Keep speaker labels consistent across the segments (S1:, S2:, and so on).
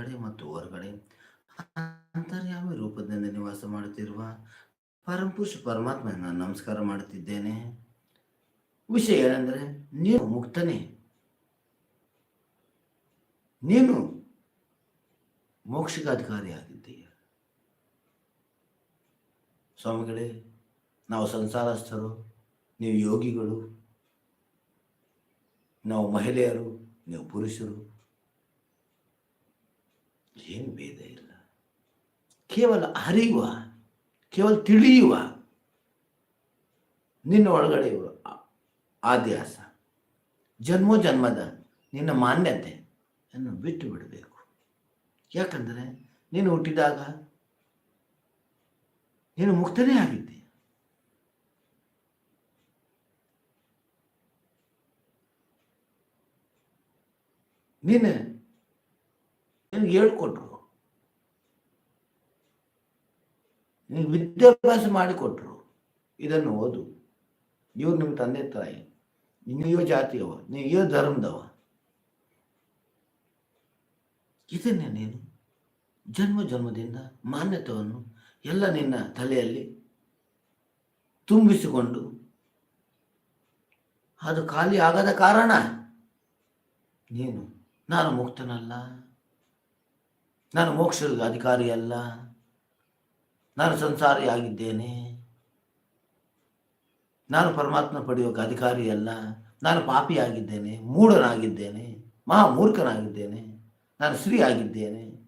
S1: ಒಳಗಡೆ ಮತ್ತು ಹೊರಗಡೆ. ಅಂತರ್ಯಾಮಿ ರೂಪದಿಂದ ನಿವಾಸ ಮಾಡುತ್ತಿರುವ ಪರಮಪುರುಷ ಪರಮಾತ್ಮನ ನಮಸ್ಕಾರ ಮಾಡುತ್ತಿದ್ದೇನೆ. ವಿಷಯ ಏನಂದ್ರೆ, ನೀನು ಮುಕ್ತನೇ. ನೀನು ಮೋಕ್ಷಗಾಧಿಕಾರಿಯಾಗಿದ್ದೀಯ ಸ್ವಾಮಿಗಳೇ, ನಾವು ಸಂಸಾರಸ್ಥರು, ನೀವು ಯೋಗಿಗಳು, ನಾವು ಮಹಿಳೆಯರು, ನೀವು ಪುರುಷರು. ಏನು ಭೇದ ಇಲ್ಲ. ಕೇವಲ ಅರಿಯುವ ಕೇವಲ ತಿಳಿಯುವ ನಿನ್ನ ಒಳಗಡೆ ಇರುವ ಆದ್ಯಾಸ. ಜನ್ಮೋ ಜನ್ಮದ ನಿನ್ನ ಮಾನ್ಯತೆ ಅನ್ನು ಬಿಟ್ಟು ಬಿಡಬೇಕು. ಯಾಕಂದರೆ ನೀನು ಹುಟ್ಟಿದಾಗ ನೀನು ಮುಕ್ತನೇ ಆಗಿದ್ದೆ. ನೀನು ನಿನಗೆ ಹೇಳ್ಕೊಟ್ರು. ವಿದ್ಯಾಭ್ಯಾಸ ಮಾಡಿಕೊಟ್ರು. ಇದನ್ನು ಓದು. ಇವ್ರು ನಿಮ್ಮ ತಂದೆ ತಾಯಿ. ನೀವೋ ಜಾತಿಯವ ನೀವೋ ಧರ್ಮದವ ಇದನ್ನೇ ನೀನು? ಜನ್ಮ ಜನ್ಮದಿಂದ ಮಾನ್ಯತೆಯನ್ನು ಎಲ್ಲ ನಿನ್ನ ತಲೆಯಲ್ಲಿ ತುಂಬಿಸಿಕೊಂಡು ಅದು ಖಾಲಿ ಆಗದ ಕಾರಣ ನೀನು. ನಾನು ಮುಕ್ತನಲ್ಲ. ನಾನು ಮೋಕ್ಷದ ಅಧಿಕಾರಿ ಅಲ್ಲ ನಾನು ಸಂಸಾರಿ ಆಗಿದ್ದೇನೆ ನಾನು ಪರಮಾತ್ಮ ಪಡೆಯೋಕೆ ಅಧಿಕಾರಿ ಅಲ್ಲ ನಾನು ಪಾಪಿ ಆಗಿದ್ದೇನೆ ಮೂಢನಾಗಿದ್ದೇನೆ ಮಹಾ ಮೂರ್ಖನಾಗಿದ್ದೇನೆ ನಾನು ಸ್ತ್ರೀ ಆಗಿದ್ದೇನೆ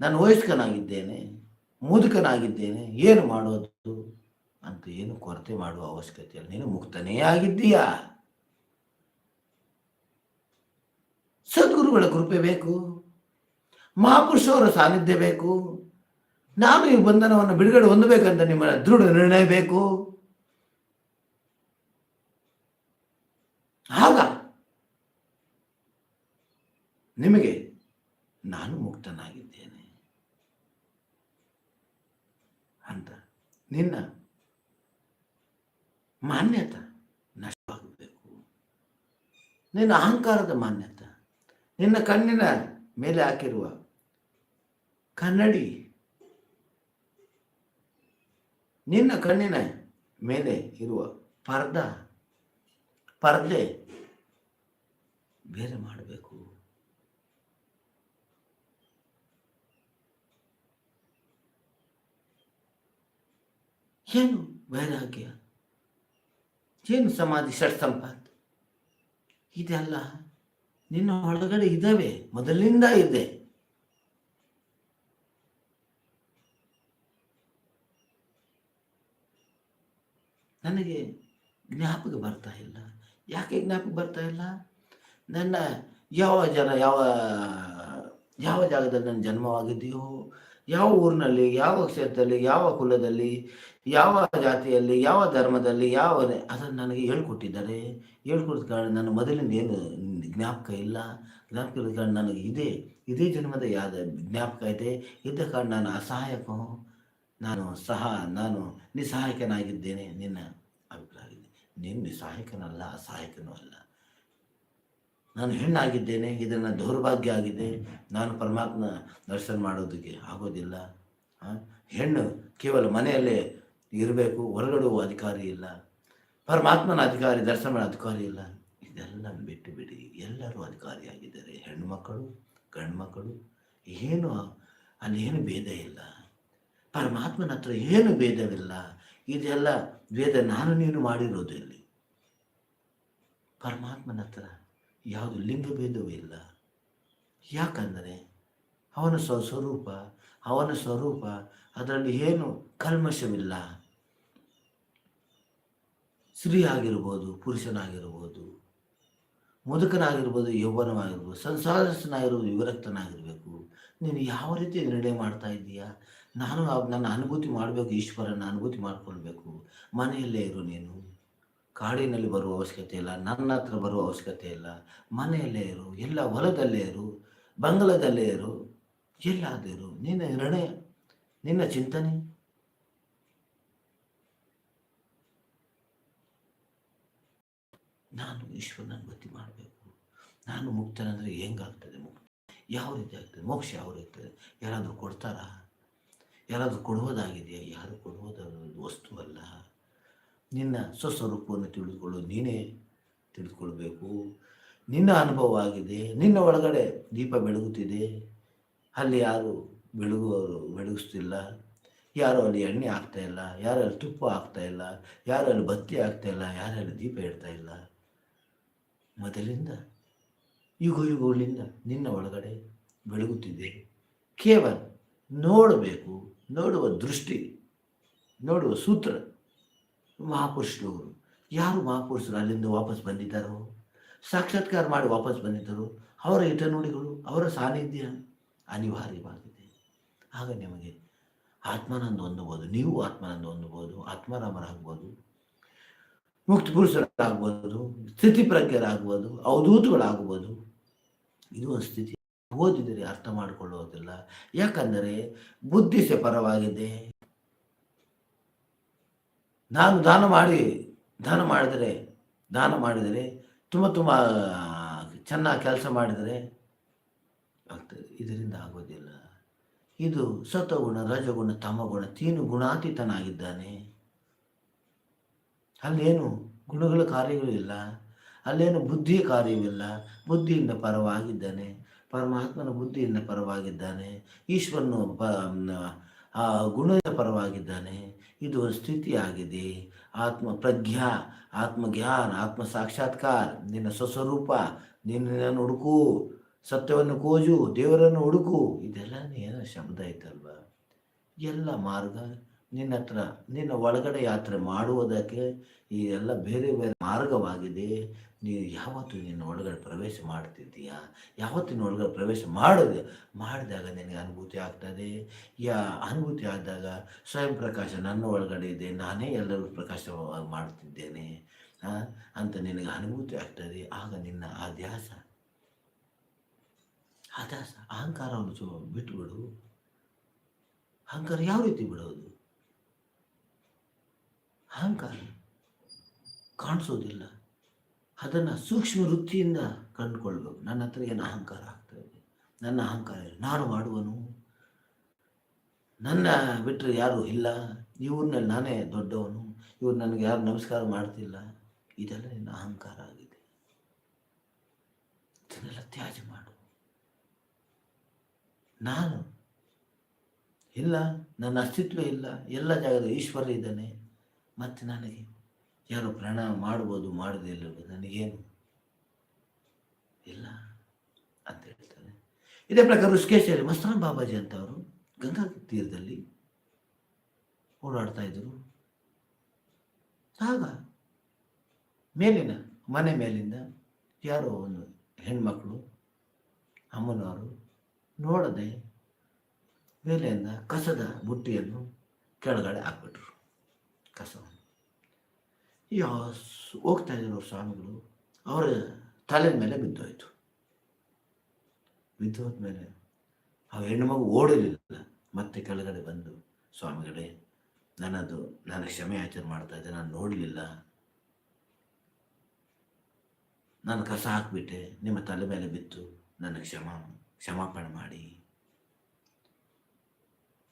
S1: ನಾನು ವಯಸ್ಕನಾಗಿದ್ದೇನೆ, ಮುದುಕನಾಗಿದ್ದೇನೆ. ಏನು ಮಾಡೋದು? ಅಂತ ಏನು ಕೊರತೆ ಮಾಡುವ ಅವಶ್ಯಕತೆ ಇಲ್ಲ. ನೀನು ಮುಕ್ತನೇ ಆಗಿದ್ದೀಯಾ? ಸದ್ಗುರುಗಳ ಕೃಪೆ ಬೇಕು. ಮಹಾಪುರುಷವರ ಸಾನ್ನಿಧ್ಯ ಬೇಕು. ನಾನು ಈ ಬಂಧನವನ್ನು ಬಿಡುಗಡೆ ಹೊಂದಬೇಕಂತ ನಿಮ್ಮ ದೃಢ ನಿರ್ಣಯ ಬೇಕು. ಆಗ ನಿಮಗೆ ನಾನು ಮುಕ್ತನಾಗಿದ್ದೇನೆ. ಅಂತ ನಿನ್ನ ಮಾನ್ಯತೆ ನಷ್ಟವಾಗಬೇಕು. ನಿನ್ನ ಅಹಂಕಾರದ ಮಾನ್ಯತೆ, ನಿನ್ನ ಕಣ್ಣಿನ ಮೇಲೆ ಹಾಕಿರುವ ಕನ್ನಡಿ. ನಿನ್ನ ಕಣ್ಣಿನ ಮೇಲೆ ಇರುವ ಪರ್ದ, ಪರ್ದೆ ಬೇರೆ ಮಾಡಬೇಕು. ಏನು ವೈರಾಗ್ಯ? ಏನು ಸಮಾಧಿ, ಷಟ್ ಸಂಪತ್? ಇದೆಲ್ಲ ನಿನ್ನ ಒಳಗಡೆ ಇದ್ದಾವೆ, ಮೊದಲಿಂದ ಇದೆ. ನನಗೆ ಜ್ಞಾಪಕ ಬರ್ತಾ ಇಲ್ಲ. ಯಾಕೆ ಜ್ಞಾಪಕ ಬರ್ತಾ ಇಲ್ಲ? ನನ್ನ ಯಾವ ಜನ, ಯಾವ ಯಾವ ಜಾಗದಲ್ಲಿ ನನ್ನ ಜನ್ಮವಾಗಿದೆಯೋ ಯಾವ ಊರಿನಲ್ಲಿ, ಯಾವ ಕ್ಷೇತ್ರದಲ್ಲಿ, ಯಾವ ಕುಲದಲ್ಲಿ, ಯಾವ ಜಾತಿಯಲ್ಲಿ, ಯಾವ ಧರ್ಮದಲ್ಲಿ, ಯಾವ ಅದನ್ನು ನನಗೆ ಹೇಳ್ಕೊಟ್ಟಿದ್ದಾರೆ. ಹೇಳ್ಕೊಟ್ಟ ಕಾರಣ ನನ್ನ ಮೊದಲಿಂದ ಏನು ಜ್ಞಾಪಕ ಇಲ್ಲ. ಜ್ಞಾಪಕ ಇರೋದ ಕಾರಣ ನನಗೆ ಇದೆ, ಇದೇ ಜನ್ಮದ ಯಾವ್ದು ಜ್ಞಾಪಕ ಇದೆ. ಇದ್ದ ಕಾರಣ ನಾನು ಅಸಹಾಯಕ, ನಾನು ಸಹ, ನಾನು ನಿಸ್ಸಹಾಯಕನಾಗಿದ್ದೇನೆ ನಿನ್ನ ನೀನು ನಿಸ್ಸಹಾಯಕನಲ್ಲ ಸಹಾಯಕನೂ ಅಲ್ಲ. ನಾನು ಹೆಣ್ಣಾಗಿದ್ದೇನೆ ಇದನ್ನು ದೌರ್ಭಾಗ್ಯ ಆಗಿದೆ. ನಾನು ಪರಮಾತ್ಮ ದರ್ಶನ ಮಾಡೋದಕ್ಕೆ ಆಗೋದಿಲ್ಲ. ಹೆಣ್ಣು ಕೇವಲ ಮನೆಯಲ್ಲೇ ಇರಬೇಕು, ಹೊರಗಡೆ ಅಧಿಕಾರಿ ಇಲ್ಲ. ಪರಮಾತ್ಮನ ಅಧಿಕಾರಿ, ದರ್ಶನ ಮಾಡೋ ಅಧಿಕಾರಿ ಇಲ್ಲ. ಇದೆಲ್ಲ ಬಿಟ್ಟು ಬಿಡಿ. ಎಲ್ಲರೂ ಅಧಿಕಾರಿಯಾಗಿದ್ದಾರೆ ಹೆಣ್ಣು ಮಕ್ಕಳು, ಗಂಡು ಮಕ್ಕಳು. ಏನು ಅಲ್ಲಿ ಏನು ಭೇದ ಇಲ್ಲ. ಪರಮಾತ್ಮನ ಹತ್ರ ಏನು ಭೇದವಿಲ್ಲ. ಇದೆಲ್ಲ ಭೇದ ನಾನು ನೀನು ಮಾಡಿರೋದು ಇಲ್ಲಿ. ಪರಮಾತ್ಮನ ಹತ್ರ ಯಾವುದು ಲಿಂಗ ಭೇದವೂ ಇಲ್ಲ. ಯಾಕಂದರೆ ಅವನ ಸ್ವಸ್ವರೂಪ ಅವನ ಸ್ವರೂಪ ಅದರಲ್ಲಿ ಏನು ಕಲ್ಮಶವಿಲ್ಲ. ಸ್ತ್ರೀ ಆಗಿರ್ಬೋದು, ಪುರುಷನಾಗಿರ್ಬೋದು, ಮುದುಕನಾಗಿರ್ಬೋದು, ಯೌವನವಾಗಿರ್ಬೋದು, ಸಂಸಾರಸ್ಥನಾಗಿರ್ಬೋದು, ವಿರಕ್ತನಾಗಿರಬೇಕು. ನೀನು ಯಾವ ರೀತಿ ನಿರ್ಣಯ ಮಾಡ್ತಾ ಇದ್ದೀಯಾ? ನಾನು ನನ್ನ ಅನುಭೂತಿ ಮಾಡಬೇಕು, ಈಶ್ವರನ ಅನುಭೂತಿ ಮಾಡಿಕೊಳ್ಬೇಕು. ಮನೆಯಲ್ಲೇ ಇರು ನೀನು. ಕಾಡಿನಲ್ಲಿ ಬರುವ ಅವಶ್ಯಕತೆ ಇಲ್ಲ, ನನ್ನ ಹತ್ರ ಬರುವ ಅವಶ್ಯಕತೆ ಇಲ್ಲ. ಮನೆಯಲ್ಲೇ ಇರು, ಎಲ್ಲ ಹೊಲದಲ್ಲೇ ಇರು, ಬಂಗಲದಲ್ಲೇ ಇರು, ಎಲ್ಲಾದರೂ ನಿನ್ನ ನಿರ್ಣಯ ನಿನ್ನ ಚಿಂತನೆ. ನಾನು ಈಶ್ವರನ ಅನುಭೂತಿ ಮಾಡಬೇಕು. ನಾನು ಮುಕ್ತನಂದರೆ ಹೆಂಗಾಗ್ತದೆ ಮುಕ್ತ? ಯಾವ ರೀತಿ ಆಗ್ತದೆ? ಮೋಕ್ಷ ಯಾವ ರೀತಿ ಯಾರಾದರೂ ಕೊಡ್ತಾರಾ? ಯಾರಾದರೂ ಕೊಡುವುದಾಗಿದೆಯಾ? ಯಾರು ಕೊಡುವುದ ವಸ್ತು ಅಲ್ಲ. ನಿನ್ನ ಸ್ವಸ್ವರೂಪವನ್ನು ತಿಳಿದುಕೊಳ್ಳು ನೀನೇ ತಿಳಿದುಕೊಳ್ಬೇಕು. ನಿನ್ನ ಅನುಭವ ಆಗಿದೆ. ನಿನ್ನ ಒಳಗಡೆ ದೀಪ ಬೆಳಗುತ್ತಿದೆ. ಅಲ್ಲಿ ಯಾರು ಬೆಳಗುವವರು ಬೆಳಗಿಸ್ತಿಲ್ಲ. ಯಾರು ಅಲ್ಲಿ ಎಣ್ಣೆ ಆಗ್ತಾ ಇಲ್ಲ. ಯಾರು ಅಲ್ಲಿ ತುಪ್ಪ ಆಗ್ತಾ ಇಲ್ಲ. ಯಾರು ಅಲ್ಲಿ ಬತ್ತಿ ಆಗ್ತಾ ಇಲ್ಲ. ಯಾರು ಅಲ್ಲಿ ದೀಪ ಇಡ್ತಾ ಇಲ್ಲ. ಮೊದಲಿಂದ, ಯುಗ ಯುಗಗಳಿಂದ ನಿನ್ನ ಒಳಗಡೆ ಬೆಳಗುತ್ತಿದೆ. ಕೇವಲ ನೋಡಬೇಕು. ನೋಡುವ ದೃಷ್ಟಿ, ನೋಡುವ ಸೂತ್ರ. ಮಹಾಪುರುಷರು, ಯಾರು ಮಹಾಪುರುಷರು ಅಲ್ಲಿಂದ ವಾಪಸ್ ಬಂದಿದ್ದಾರೋ? ಸಾಕ್ಷಾತ್ಕಾರ ಮಾಡಿ ವಾಪಸ್ ಬಂದಿದ್ದರು. ಅವರ ಹಿತನುಡಿಗಳು ಅವರ ಸಾನ್ನಿಧ್ಯ ಅನಿವಾರ್ಯವಾಗಿದೆ. ಆಗ ನಿಮಗೆ ಆತ್ಮಾನಂದ ಹೊಂದಬಹುದು, ನೀವು ಆತ್ಮಾನಂದ ಹೊಂದಬಹುದು ಆತ್ಮಾರಾಮರಾಗ್ಬೋದು ಮುಕ್ತ ಪುರುಷರಾಗ್ಬೋದು ಸ್ಥಿತಿ ಪ್ರಜ್ಞರಾಗ್ಬೋದು ಅವಧೂತಗಳಾಗ್ಬೋದು ಇದು ಒಂದು ಸ್ಥಿತಿ. ಓದಿದರೆ ಅರ್ಥ ಮಾಡಿಕೊಳ್ಳುವುದಿಲ್ಲ. ಯಾಕಂದರೆ ಬುದ್ಧಿ ಪರವಾಗಿದೆ ನಾನು ದಾನ ಮಾಡಿ, ದಾನ ಮಾಡಿದರೆ ದಾನ ಮಾಡಿದರೆ, ತುಂಬ ತುಂಬ ಚೆನ್ನಾಗಿ ಕೆಲಸ ಮಾಡಿದರೆ ಆಗ್ತದೆ ಇದರಿಂದ ಆಗೋದಿಲ್ಲ. ಇದು ಸತಗುಣ ರಜಗುಣ, ತಮಗುಣ, ತೀನು ಗುಣಾತೀತನಾಗಿದ್ದಾನೆ. ಅಲ್ಲೇನು ಗುಣಗಳ ಕಾರ್ಯಗಳು ಇಲ್ಲ. ಅಲ್ಲೇನು ಬುದ್ಧಿಯ ಕಾರ್ಯವಿಲ್ಲ. ಬುದ್ಧಿಯಿಂದ ಪರವಾಗಿದ್ದಾನೆ. ಪರಮಾತ್ಮನ ಬುದ್ಧಿಯಿಂದ ಪರವಾಗಿದ್ದಾನೆ. ಈಶ್ವರನು ಪ ಆ ಗುಣದ ಪರವಾಗಿದ್ದಾನೆ. ಇದು ಸ್ಥಿತಿಯಾಗಿದೆ. ಆತ್ಮ ಪ್ರಜ್ಞಾ, ಆತ್ಮಜ್ಞಾನ, ಆತ್ಮ ಸಾಕ್ಷಾತ್ಕಾರ, ನಿನ್ನ ಸ್ವಸ್ವರೂಪ, ನಿನ್ನನ್ನು ಹುಡುಕು, ಸತ್ಯವನ್ನು ಕೋಜು, ದೇವರನ್ನು ಹುಡುಕು, ಇದೆಲ್ಲ ಏನೋ ಶಬ್ದ ಐತಲ್ವ? ಎಲ್ಲ ಮಾರ್ಗ, ನಿನ್ನ ಹತ್ರ, ನಿನ್ನ ಒಳಗಡೆ ಯಾತ್ರೆ ಮಾಡುವುದಕ್ಕೆ ಈ ಎಲ್ಲ ಬೇರೆ ಬೇರೆ ಮಾರ್ಗವಾಗಿದೆ. ನೀನು ಯಾವತ್ತು ನಿನ್ನ ಒಳಗಡೆ ಪ್ರವೇಶ ಮಾಡ್ತಿದ್ದೀಯಾ? ಯಾವತ್ತಿನ ಒಳಗಡೆ ಪ್ರವೇಶ ಮಾಡೋದು, ಮಾಡಿದಾಗ ನಿನಗೆ ಅನುಭೂತಿ ಆಗ್ತದೆ? ಯಾ, ಅನುಭೂತಿ ಆದಾಗ ಸ್ವಯಂ ಪ್ರಕಾಶ ನನ್ನ ಒಳಗಡೆ ಇದೆ, ನಾನೇ ಎಲ್ಲರಿಗೂ ಪ್ರಕಾಶ ಮಾಡ್ತಿದ್ದೇನೆ ಅಂತ ನಿನಗೆ ಅನುಭೂತಿ ಆಗ್ತದೆ. ಆಗ ನಿನ್ನ ಆ ಧ್ಯಾಸ ಆ ಧ್ಯಾಸ ಅಹಂಕಾರವನ್ನು ಸೊ ಬಿಟ್ಟುಬಿಡು ಅಹಂಕಾರ ಯಾವ ರೀತಿ ಬಿಡೋದು? ಅಹಂಕಾರ ಕಾಣಿಸೋದಿಲ್ಲ. ಅದನ್ನು ಸೂಕ್ಷ್ಮ ವೃತ್ತಿಯಿಂದ ಕಂಡುಕೊಳ್ಬೇಕು. ನನ್ನ ಹತ್ರ ಏನು ಅಹಂಕಾರ ಆಗ್ತಾ ಇದೆ? ನನ್ನ ಅಹಂಕಾರ ಇಲ್ಲ. ನಾನು ಮಾಡುವನು? ನನ್ನ ಬಿಟ್ಟರೆ ಯಾರು ಇಲ್ಲ. ಇವ್ರನ್ನಲ್ಲಿ ನಾನೇ ದೊಡ್ಡವನು. ಇವ್ರು ನನಗೆ ಯಾರು ನಮಸ್ಕಾರ ಮಾಡ್ತಿಲ್ಲ. ಇದೆಲ್ಲ ನಿನ್ನ ಅಹಂಕಾರ ಆಗಿದೆ. ಇದನ್ನೆಲ್ಲ ತ್ಯಾಜ ಮಾಡು. ನಾನು ಇಲ್ಲ. ನನ್ನ ಅಸ್ತಿತ್ವ ಇಲ್ಲ. ಎಲ್ಲ ಜಾಗದ ಈಶ್ವರ ಇದ್ದಾನೆ. ಮತ್ತು ನನಗೆ ಯಾರು ಪ್ರಾಣ ಮಾಡ್ಬೋದು, ಮಾಡದೇ ಇಲ್ಲ ನನಗೇನು? ಇಲ್ಲ ಅಂತ ಹೇಳ್ತಾರೆ. ಇದೇ ಪ್ರಕಾರ ಋಷಿಕೇಶಲ್ಲಿ ಮಸ್ತಾನ್ ಬಾಬಾಜಿ ಅಂತವರು ಗಂಗಾ ತೀರದಲ್ಲಿ ಓಡಾಡ್ತಾ ಇದ್ರು. ಆಗ ಮೇಲಿನ, ಮನೆ ಮೇಲಿಂದ ಯಾರೋ ಒಂದು ಹೆಣ್ಮಕ್ಳು, ಅಮ್ಮನವರು ನೋಡದೆ ಮೇಲೆಯಿಂದ ಕಸದ ಬುಟ್ಟಿಯನ್ನು ಕೆಳಗಡೆ ಹಾಕ್ಬಿಟ್ರು. ಕಸವನ್ನು. ಸ್- ಹೋಗ್ತಾ ಇದ್ರು ಸ್ವಾಮಿಗಳು. ಅವರ ತಲೆ ಮೇಲೆ ಬಿದ್ದೋಯ್ತು. ಬಿದ್ದೋದ್ಮೇಲೆ ಆ ಹೆಣ್ಣು ಮಗು ಓಡಲಿಲ್ಲ. ಮತ್ತೆ ಕೆಳಗಡೆ ಬಂದು, ಸ್ವಾಮಿಗಳೇ, ನನ್ನದು ನಾನು ಕ್ಷಮೆ ಆಚರಣೆ ಮಾಡ್ತಾ ಇದ್ದೆ, ನಾನು ನೋಡಲಿಲ್ಲ. ನಾನು ಕಸ ಹಾಕ್ಬಿಟ್ಟೆ, ನಿಮ್ಮ ತಲೆ ಮೇಲೆ ಬಿತ್ತು ನನ್ನ ಕ್ಷಮ, ಕ್ಷಮಾಪಣೆ ಮಾಡಿ.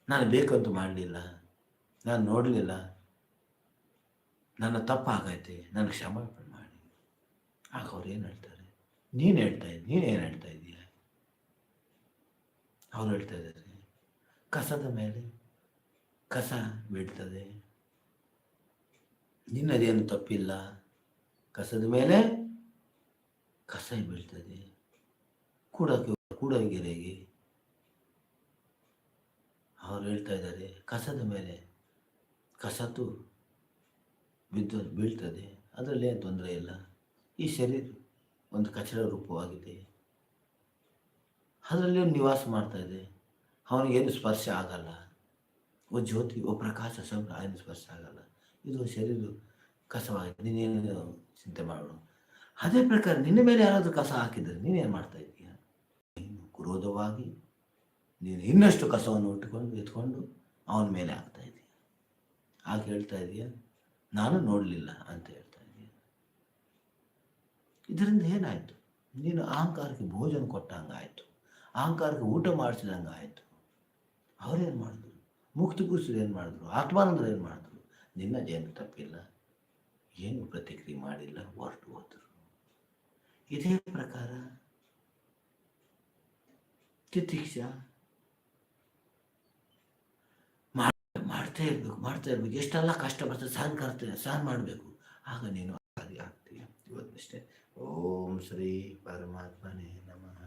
S1: ನಾನು ಬೇಕಂತೂ ಮಾಡಲಿಲ್ಲ. ನಾನು ನೋಡಲಿಲ್ಲ. ನನ್ನ ತಪ್ಪಾಗೈತೆ, ನನ್ನ ಕ್ಷಮಾಪಣೆ ಮಾಡಿ ಆಗ ಅವ್ರು ಏನು ಹೇಳ್ತಾರೆ? ನೀನು ಹೇಳ್ತಾ ನೀನು ಏನು ಹೇಳ್ತಾ ಇದ್ದೀಯ? ಅವ್ರು ಹೇಳ್ತಾ ಇದ್ದಾರೆ ಕಸದ ಮೇಲೆ ಕಸ ಬೀಳ್ತದೆ. ನಿನ್ನದೇನು ತಪ್ಪಿಲ್ಲ? ಕಸದ ಮೇಲೆ ಕಸ ಬೀಳ್ತದೆ. ಕೂಡಕ್ಕೆ ಕೂಡಗೆರೆಗೆ. ಅವ್ರು ಹೇಳ್ತಾ ಇದ್ದಾರೆ ಕಸದ ಮೇಲೆ ಕಸತು ಬಿದ್ದು ಬೀಳ್ತದೆ. ಅದರಲ್ಲಿ ಏನು ತೊಂದರೆ ಇಲ್ಲ. ಈ ಶರೀರ ಒಂದು ಕಚಡ ರೂಪವಾಗಿದೆ. ಅದರಲ್ಲಿ ನಿವಾಸ ಮಾಡ್ತಾ ಅವನಿಗೇನು ಸ್ಪರ್ಶ ಆಗಲ್ಲ. ಓ ಜ್ಯೋತಿ, ಓ ಪ್ರಕಾಶ ಶಬ್ದ ಏನು ಸ್ಪರ್ಶ ಆಗಲ್ಲ. ಇದು ಶರೀರ ಕಸವಾಗಿದೆ. ನೀನೇನು ಚಿಂತೆ ಮಾಡು ಅದೇ ಪ್ರಕಾರ ನಿನ್ನ ಮೇಲೆ ಯಾರಾದರೂ ಕಸ ಹಾಕಿದರೆ ನೀನೇನು ಮಾಡ್ತಾ ಇದ್ದೀಯ? ನೀನು ಕ್ರೋಧವಾಗಿ, ನೀನು ಇನ್ನಷ್ಟು ಕಸವನ್ನು ಉಟ್ಕೊಂಡು ಎತ್ಕೊಂಡು ಅವನ ಮೇಲೆ ಹಾಕ್ತಾ ಇದೀಯ? ಆಗ ಹೇಳ್ತಾ ಇದೀಯ? ನಾನು ನೋಡಲಿಲ್ಲ ಅಂತ ಹೇಳ್ತಾ ಇದರಿಂದ ಏನಾಯಿತು? ನೀನು ಅಹಂಕಾರಕ್ಕೆ ಭೋಜನ ಕೊಟ್ಟಂಗಾಯಿತು. ಅಹಂಕಾರಕ್ಕೆ ಊಟ ಮಾಡಿಸಿದಂಗೆ ಆಯಿತು ಅವರೇನು ಮಾಡಿದ್ರು? ಮುಕ್ತಿ ಪುರುಷರು ಏನು ಮಾಡಿದ್ರು? ಆತ್ಮಾನಂದರು ಏನು ಮಾಡಿದ್ರು? ನಿನ್ನ ಜೇನು ತಪ್ಪಿಲ್ಲ? ಏನು ಪ್ರತಿಕ್ರಿಯೆ ಮಾಡಿಲ್ಲ? ಹೊರಟು ಹೋದರು. ಇದೇ ಪ್ರಕಾರ ತಿತಿಕ್ಷಾ ಮಾಡ್ತಾ ಇರಬೇಕು ಮಾಡ್ತಾ ಇರಬೇಕು. ಎಷ್ಟೆಲ್ಲ ಕಷ್ಟ ಬರ್ತದೆ ಸಹನ ಕರ್ತದೆ ಸಹನ ಮಾಡಬೇಕು. ಆಗ ನೀನು ಆಗ್ತೀಯ. ಇವತ್ತಷ್ಟೇ. ಓಂ ಶ್ರೀ ಪರಮಾತ್ಮನೇ ನಮಃ.